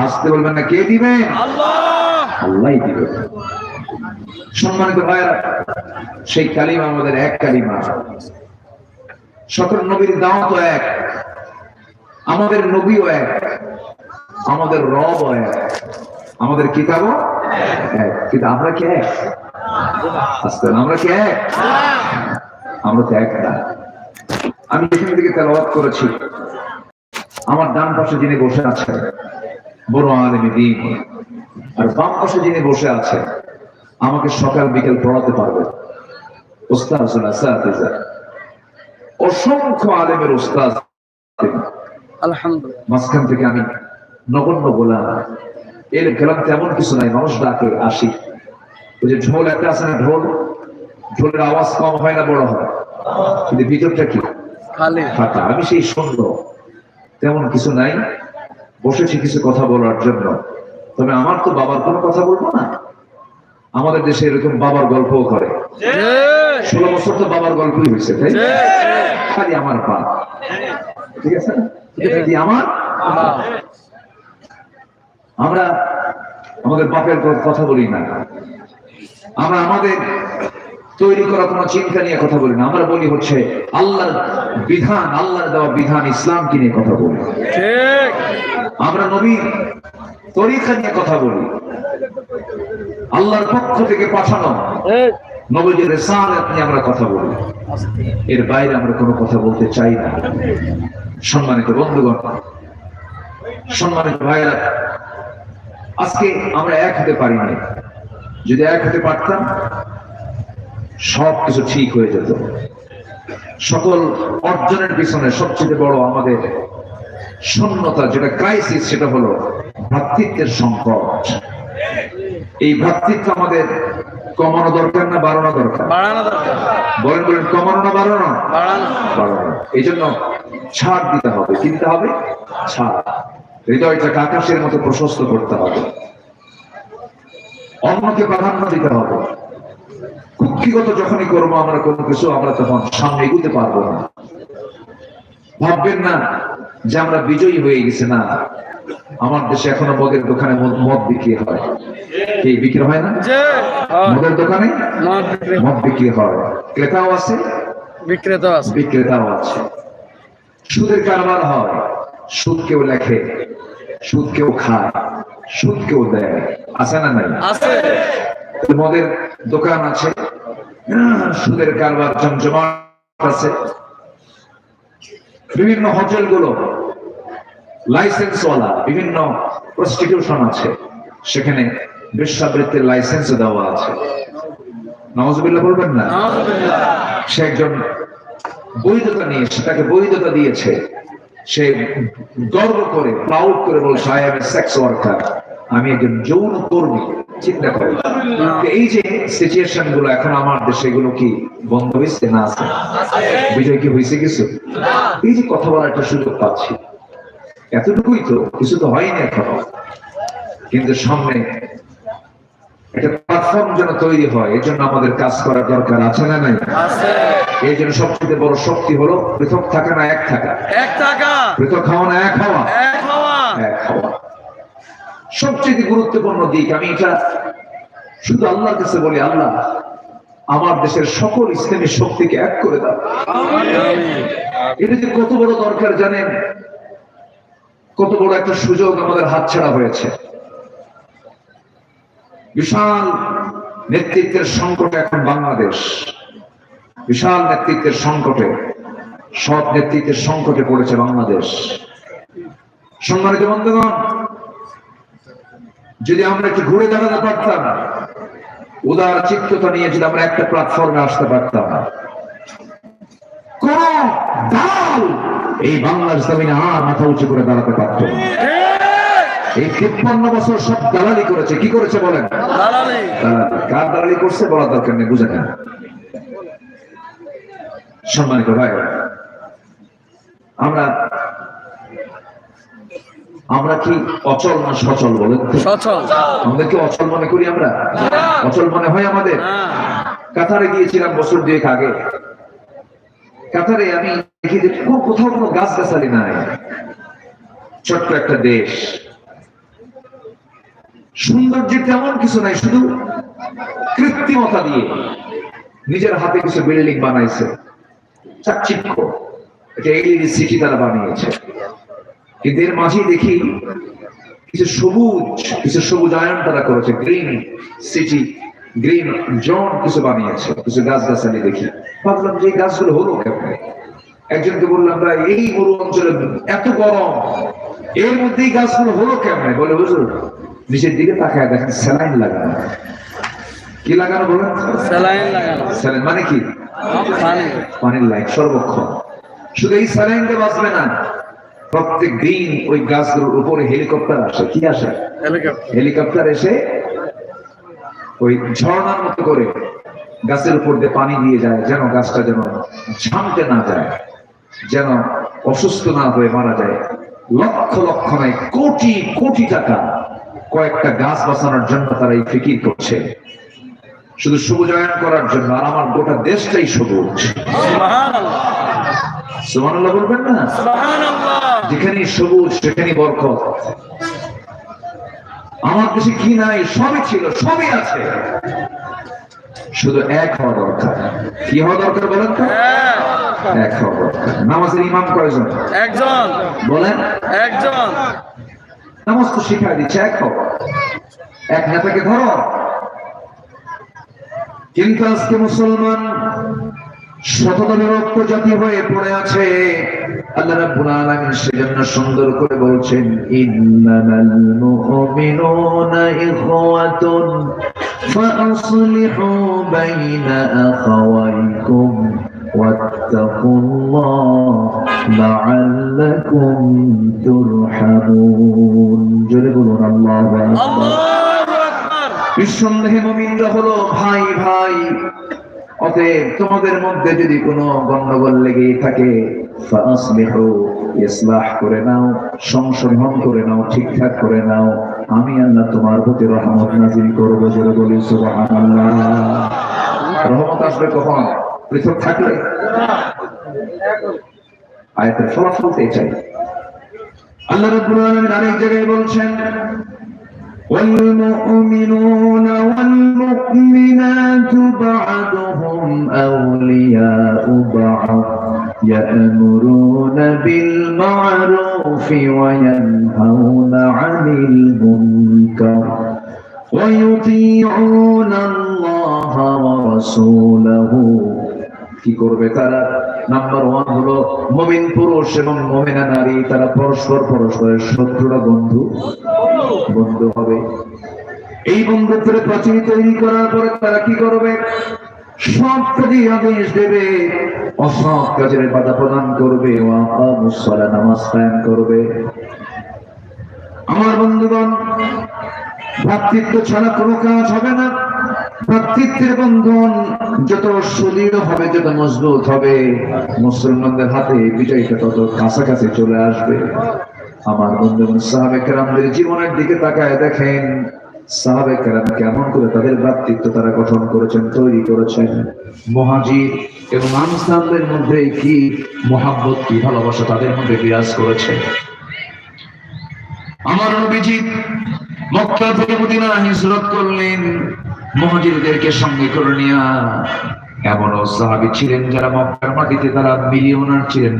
আসতে বলবেন না কে দিবেন আল্লাহ! দিবে। সম্মানিত ভাইরা সেই কালিমা আমাদের এক কালিমা। সকল নবীর দাওয়াত এক আমাদের নবীও এক আমাদের রব এক আমাদের কিতাবও এক। কিন্তু আমরা কি এক? আস্তে আমরা কি এক? আমরা তো এক না। আমি এখান থেকে তেলাওয়াত করেছি। আমার ডান পাশে যিনি বসে আছেন বড় আলেমী দিন আর বাম পাশে যিনি বসে আছেন আমাকে সকাল বিকেল পড়াতে পারবে ওস্তাদ অসংখ্য আলেমের ওস্তাদ আলহামদুলিল্লাহ। মাঝখান থেকে আমি নগণ্য বললাম এর গেলাম তেমন কিছু নাই মানুষ ডাকে আসি। ওই যে ঢোল একটা আছে না ঢোল? ঢোলের আওয়াজ কম হয় না বড় হয়। কিন্তু ভিতরটা কি? ফাঁকা। আমি সেই শুনল তেমন কিছু নাই। বসেছি কিছু কথা বলার জন্য। তবে আমার তো বাবার কোনো কথা বলব না। আমাদের দেশে এরকম বাবার গল্পও করে। ষোলো বছর তো বাবার গল্পই হয়েছে তাই খালি আমার বাপ ঠিক আছে? আমার? আমরা আমাদের বাপের কথা বলি না। আমরা আমাদের তৈরি করা কোনো চিন্তা নিয়ে কথা বলি না। আমরা বলি হচ্ছে আল্লাহর বিধান আল্লাহর দেওয়া বিধান ইসলামকে নিয়ে কথা বলি। আমরা নবীর তরিকা নিয়ে কথা বলি। আল্লাহর পক্ষ থেকে পাঠানো নবীর রেসালত নিয়ে আমরা কথা বলি। এর বাইরে আমরা কোনো কথা বলতে চাই না। সম্মানিত বন্ধুগণ সম্মানিত ভাইরা আজকে আমরা এক হতে পারি না যদি এক হতে পারতাম সব কিছু ঠিক হয়ে যেত। সকল অর্জনের পিছনে সবচেয়ে বড় আমাদের শূন্যতা যেটা ক্রাইসিস সেটা হলো ভ্রাতৃত্বের সংকট। এই ভ্রাতৃত্ব আমাদের কমানো দরকার না বাড়ানো দরকার? বলেন বলেন কমানো না বাড়ানো? বাড়ানো। এই জন্য ছাড় দিতে হবে কিনতে হবে ছাড়। হৃদয়টাকে আকাশের মতো প্রশস্ত করতে হবে। অন্যকে প্রাধান্য দিতে হবে। কুক্ষিগত যখনই করব আমরা কোনো কিছু আমরা তখন সামনে এগুতে পারব না। ভাববেন না যে আমরা বিজয়ী হয়ে গেছি না। আমার দেশে এখনও মদের দোকানে মদ- বিক্রি হয়। কি বিক্রি হয় না? মদের দোকানে? মদ বিক্রি মদ বিক্রি হয়। ক্রেতাও আছে? বিক্রেতা আছে। বিক্রেতাও আছে। সুদের কারবার হয়। সুদ কেউ লেখে সুদ কেউ খায় সুদ কেউ দেয়। আছে না নাই? আছে। মদের দোকান আছে? সুদের কারবার জমজমাট আছে। বিভিন্ন হোটেলগুলো লাইসেন্সওয়ালা বিভিন্ন প্রস্টিটিউশন আছে। সেখানে বেশ্যাবৃত্তির লাইসেন্স দেওয়া আছে। নওয়াজবিল্লাহ বলবেন না? সে একজন বৈধতা নিয়ে তাকে বৈধতা দিয়েছে। সে গর্ব করে প্রাউড করে বলছে I am a sex worker আমি একজন যৌন কর্মী চিন্তা করে। এই যে সিচুয়েশনগুলো এখন আমার দেশে এগুলো কি বন্ধ হয়েছে না আছে? বিজয় কি হয়েছে কিছু? এই যে কথা বলার একটা সুযোগ পাচ্ছি। এতটুকুই তো কিছু তো হয়নি এখনও। কিন্তু সামনে একটা প্ল্যাটফর্ম যেন তৈরি হয় এই জন্য আমাদের কাজ করার দরকার আছে না নাই? এই জন্য সবচেয়ে বড় শক্তি হলো পৃথক থাকা না এক থাকা। এক টাকা পৃথক খাওয়া না এক হওয়া। এক হওয়া। সবচেয়ে গুরুত্বপূর্ণ দিক আমি এটা শুধু আল্লাহর কাছে বলি আল্লাহ আমার দেশের সকল ইসলামী শক্তিকে এক করে দাও। এটা যে কত বড় দরকার জানেন? কত বড় একটা সুযোগ আমাদের হাতছাড়া হয়েছে। বিশাল নেতৃত্বের সংকটে এখন বাংলাদেশ। বিশাল নেতৃত্বের সংকটে সব নেতৃত্বের সংকটে পড়েছে বাংলাদেশ। সম্মানিত বন্ধুগণ যদি আমরা একটু ঘুরে দাঁড়াতে পারতাম উদার চিত্ততা নিয়ে যদি আমরা একটা প্ল্যাটফর্মে আসতে পারতাম। কোন দাল এই বাংলার জমিনে আর মাথা উঁচু করে দাঁড়াতে পারত না। এই তিপ্পান্ন বছর সব দালালি করেছে। কি করেছে বলেন? কার দালালি করছে বলার দরকার নেই বুঝে নেন। সম্মানিত ভাই আমরা আমরা কি অচল না সচল বলেন সচল। আমাদের কি অচল মনে করি আমরা? অচল মনে হয় আমাদের? হ্যাঁ। কাতারে গিয়েছিলাম বছর দুয়েক আগে। কাতারে আমি দেখি যে কোথাও কোনো গাছ গাছালি নাই। ছোট্ট একটা দেশ। সৌন্দর্য তেমন কিছু নাই শুধু কৃত্রিমতা দিয়ে নিজের হাতে কিছু বিল্ডিং বানাইছে। চাকচিক্য। এটা এলইডি সিটি তারা বানিয়েছে। এর মাঝেই দেখি কিছু সবুজ কিছু সবুজায়ন তারা করেছে। গ্রিন সিটি গ্রিন জোন কিছু বানিয়েছে কিছু গাছ গাছালি দেখি। ভাবলাম যে গাছগুলো হলো কেমন? একজনকে বললাম ভাই এই মরু অঞ্চলে এত গরম এর মধ্যেই গাছগুলো হলো কেমন? বলে হুজুর নিচের দিকে তাকায় দেখেন স্যালাইন লাগানো। কি লাগানো বলেন? স্যালাইন লাগানো। স্যালাইন মানে কি? পানি। পানির লাইট সর্বক্ষণ। শুধু এই স্যালাইনটা বাঁচবে না প্রত্যেক দিন ওই গাছগুলোর উপরে হেলিকপ্টার আসে। কি আসে? হেলিকপ্টার। এসে ওই ঝর্ণার মতো করে গাছের উপর দিয়ে পানি দিয়ে যায় যেন গাছটা যেন ঝামতে না যায় যেন অসুস্থ না হয়ে মারা যায়। লক্ষ লক্ষ নয় কোটি কোটি টাকা কয়েকটা গাছ বাঁচানোর জন্য তারা এই ফিকির করছে। শুধু সবুজায়ন করার জন্য আর আমার গোটা দেশটাই সবুজ। সুবহানাল্লাহ। সুবহানাল্লাহ বলবেন না? সুবহানাল্লাহ। যেখানে সবুজ সেখানে বরকত আমার কাছে কি নাই সবই ছিল সবই আছে। শুধু এক হওয়া দরকার। কি হওয়া দরকার বলেন তো? হ্যাঁ। এক হওয়া দরকার। নামাজের ইমাম কয়জন? একজন। বলেন। একজন। নামাজ তো শিখাই দিচ্ছে এক হও এক নেতাকে ধরো। কিন্তু আজকে মুসলমান শতত বিভক্ত জাতি হয়ে পড়ে আছে আল্লাহ রাব্বুল আলামিন সেজন্য সুন্দর করে বলছেন ইন্নামাল মুমিনুনা ইখওয়াতুন ফাআসলিহু বাইনা আখাওয়াইকুম واتقوا الله لعلكم ترحمون জোরে বলুন আল্লাহু আকবার আল্লাহু আকবার নিঃসন্দেহে মুমিনরা হলো ভাই ভাই অতএব তোমাদের মধ্যে যদি কোনো গন্ডগোল লেগেই থাকে করে নাও, সংশোধন করে নাও, ঠিকঠাক করে নাও। আমি আল্লাহ তোমার প্রতি রহমত নাজিল করব জোরে বলি রহমত আসবে কখন? পৃথক থাকলে? আয়াতের ফলাফল এটাই। আল্লাহ রাব্বুল আলামিন আরেক জায়গায় বলছেন والمؤمنون والمؤمنات بعضهم أولياء بعض يأمرون بالمعروف وينهون عن المنكر ويطيعون الله ورسوله কি করবে তারা নাম্বার ওয়ান হলো মমিন পুরুষ এবং মমিনা নারী, তারা পরস্পর পরস্পরের শত্রুরা বন্ধু। বন্ধু হবে। এই বন্ধুত্বের প্রাচীর তৈরি করার পরে তারা কি করবে? সব কাজে আদেশ দেবে। কাজের বাধা প্রদান করবে। নামাজ করবে। আমার বন্ধুগণ, ভ্রাতৃত্ব ছাড়া কোনো কাজ হবে না। ভ্রাতৃত্বের বন্ধন যত সুদৃঢ় হবে, যত মজবুত হবে, মুসলমানদের হাতে বিজয়টা তত কাছাকাছি চলে আসবে। আমার বন্ধুগণ সাহাবে কেরামদের জীবনের দিকে তাকায় দেখেন সাহাবে কেরাম কেমন করে তাদের ভ্রাতৃত্ব তারা গঠন করেছেন, তৈরি করেছেন। মহাজির এবং আনসারদের মধ্যে কি মহাব্বত, কি ভালোবাসা তাদের মধ্যে বিরাজ করেছে? আমার নবীজি মক্কা থেকে মদিনা হিজরত করলেন। মহাজিরদেরকে সঙ্গে করে নিয়ে। এমনও সাহাবি ছিলেন যারা মক্কার মাটিতে তারা মিলিয়নার ছিলেন।